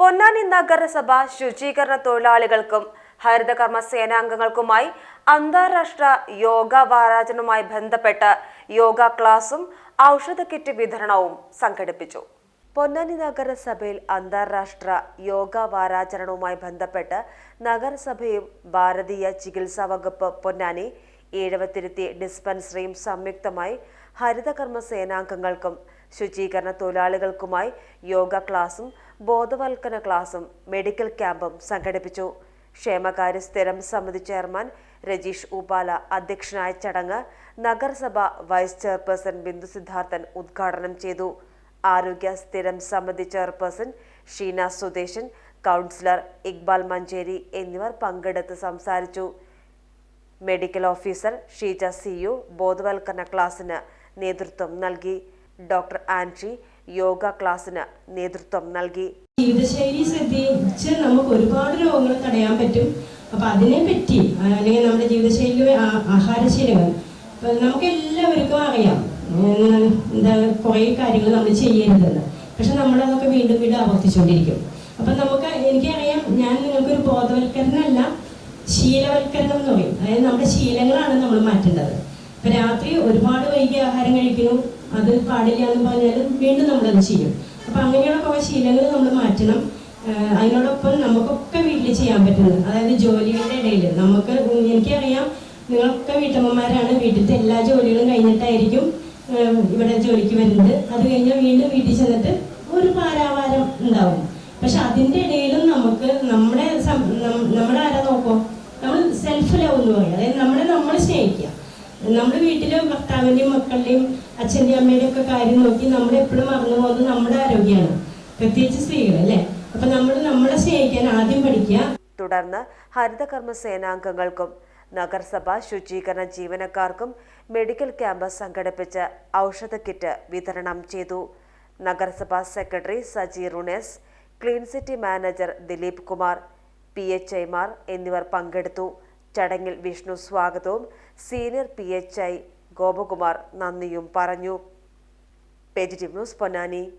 പൊന്നാനി നഗരസഭ ശുചീകരണ തൊഴിലാളികൾക്കും ഹരിതകർമ്മ സേനാംഗങ്ങൾക്കുമായി അന്താരാഷ്ട്ര യോഗ വാരാചരണവുമായി ബന്ധപ്പെട്ട് യോഗ ക്ലാസും ഔഷധ കിറ്റ് വിതരണവും സംഘടിപ്പിച്ചു. പൊന്നാനി നഗരസഭയിൽ അന്താരാഷ്ട്ര യോഗ വാരാചരണവുമായി ബന്ധപ്പെട്ട് നഗരസഭയും ഭാരതീയ ചികിത്സാ വകുപ്പ് പൊന്നാനി ഈഴവത്തിരുത്തി ഡിസ്പെൻസറിയും സംയുക്തമായി ഹരിതകർമ്മ സേനാംഗങ്ങൾക്കും ശുചീകരണ തൊഴിലാളികൾക്കുമായി യോഗ ക്ലാസും ബോധവൽക്കരണ ക്ലാസും മെഡിക്കൽ ക്യാമ്പും സംഘടിപ്പിച്ചു. ക്ഷേമകാര്യ സ്ഥിരം സമിതി ചെയർമാൻ രജീഷ് ഉപാല അധ്യക്ഷനായ ചടങ്ങ് നഗരസഭ വൈസ് ചെയർപേഴ്സൺ ബിന്ദു സിദ്ധാർത്ഥൻ ഉദ്ഘാടനം ചെയ്തു. ആരോഗ്യ സ്ഥിരം സമിതി ചെയർപേഴ്സൺ ഷീന സുദേശൻ കൗൺസിലർ ഇക്ബാൽ മഞ്ചേരി എന്നിവർ പങ്കെടുത്ത് സംസാരിച്ചു. മെഡിക്കൽ ഓഫീസർ ഷീജ സിയു ബോധവൽക്കരണ ക്ലാസ്സിന് നേതൃത്വം നൽകി. ഡോക്ടർ ആൻട്രി യോഗ ക്ലാസ്സിന് നേതൃത്വം നൽകി. ജീവിതശൈലി ശ്രദ്ധിച്ച് നമുക്ക് ഒരുപാട് രോഗങ്ങൾ തടയാൻ പറ്റും. അപ്പൊ അതിനെ പറ്റി അല്ലെങ്കിൽ നമ്മുടെ ജീവിതശൈലി ആഹാരശീലങ്ങൾ നമുക്ക് എല്ലാവർക്കും അറിയാം. എന്താ കുറേ കാര്യങ്ങൾ നമ്മൾ ചെയ്യരുതെന്ന്. പക്ഷെ നമ്മളതൊക്കെ വീണ്ടും വീണ്ടും ആവർത്തിച്ചുകൊണ്ടിരിക്കും. അപ്പൊ നമുക്ക് എനിക്കറിയാം ഞാൻ നിങ്ങൾക്കൊരു ബോധവൽക്കരണമല്ല ശീലവൽക്കരണം എന്ന് പറയും. അതായത് നമ്മുടെ ശീലങ്ങളാണ് നമ്മൾ മാറ്റേണ്ടത് ഇപ്പൊ രാത്രി ഒരുപാട് വൈകി ആഹാരം കഴിക്കുന്നു. അത് പാടില്ല എന്ന് പറഞ്ഞാലും വീണ്ടും നമ്മളത് ചെയ്യും. അപ്പൊ അങ്ങനെയുള്ള കുറെ ശീലങ്ങൾ നമ്മൾ മാറ്റണം. അതിനോടൊപ്പം നമുക്കൊക്കെ വീട്ടിൽ ചെയ്യാൻ പറ്റുന്നത്. അതായത് ജോലികളുടെ ഇടയിൽ നമുക്ക് എനിക്കറിയാം നിങ്ങളൊക്കെ വീട്ടമ്മമാരാണ്. വീട്ടിലത്തെ എല്ലാ ജോലികളും കഴിഞ്ഞിട്ടായിരിക്കും ഇവിടെ ജോലിക്ക് വരുന്നത്. അത് കഴിഞ്ഞാൽ വീണ്ടും വീട്ടിൽ ചെന്നിട്ട് ഒരു പാരാവാരം ഉണ്ടാവും. പക്ഷെ അതിന്റെ ഇടയിലും നമുക്ക് നമ്മുടെ ആരാ നോക്കോ നമ്മൾ സെൽഫ് ലവ് എന്ന് പറയും അതായത് നമ്മളെ നമ്മൾ സ്നേഹിക്കുക നമ്മുടെ വീട്ടിലെ ഭർത്താവിന്റെയും മക്കളുടെയും അച്ഛന്റെയും അമ്മയുടെയും ഒക്കെ കാര്യം നോക്കി നമ്മൾ എപ്പോഴും മറന്നു പോകുന്നത് നമ്മുടെ ആരോഗ്യമാണ്. പ്രത്യേകിച്ച് സ്ത്രീകൾ അല്ലേ? അപ്പൊ നമ്മൾ നമ്മളെ സ്നേഹിക്കാൻ ആദ്യം പഠിക്കുക. തുടർന്ന് ഹരിതകർമ്മ സേനാംഗങ്ങൾക്കും നഗരസഭ ശുചീകരണ ജീവനക്കാർക്കും മെഡിക്കൽ ക്യാമ്പ് സംഘടിപ്പിച്ച് ഔഷധ കിറ്റ് വിതരണം ചെയ്തു. നഗരസഭാ secretary Saji Runes clean city manager Dileep Kumar P H ഐമാർ എന്നിവർ പങ്കെടുത്തു. ചടങ്ങിൽ വിഷ്ണു സ്വാഗതവും. Senior P H I Gopakumar നന്ദിയും പറഞ്ഞു. ന്യൂസ് പൊന്നാനി.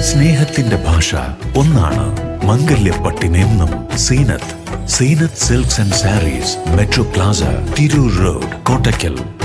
സ്നേഹത്തിന്റെ ഭാഷ ഒന്നാണ്. മംഗല്യപ്പട്ടിനെന്നും Seenath. Seenath silks and sarees metro plaza Tirur road Kottakkal.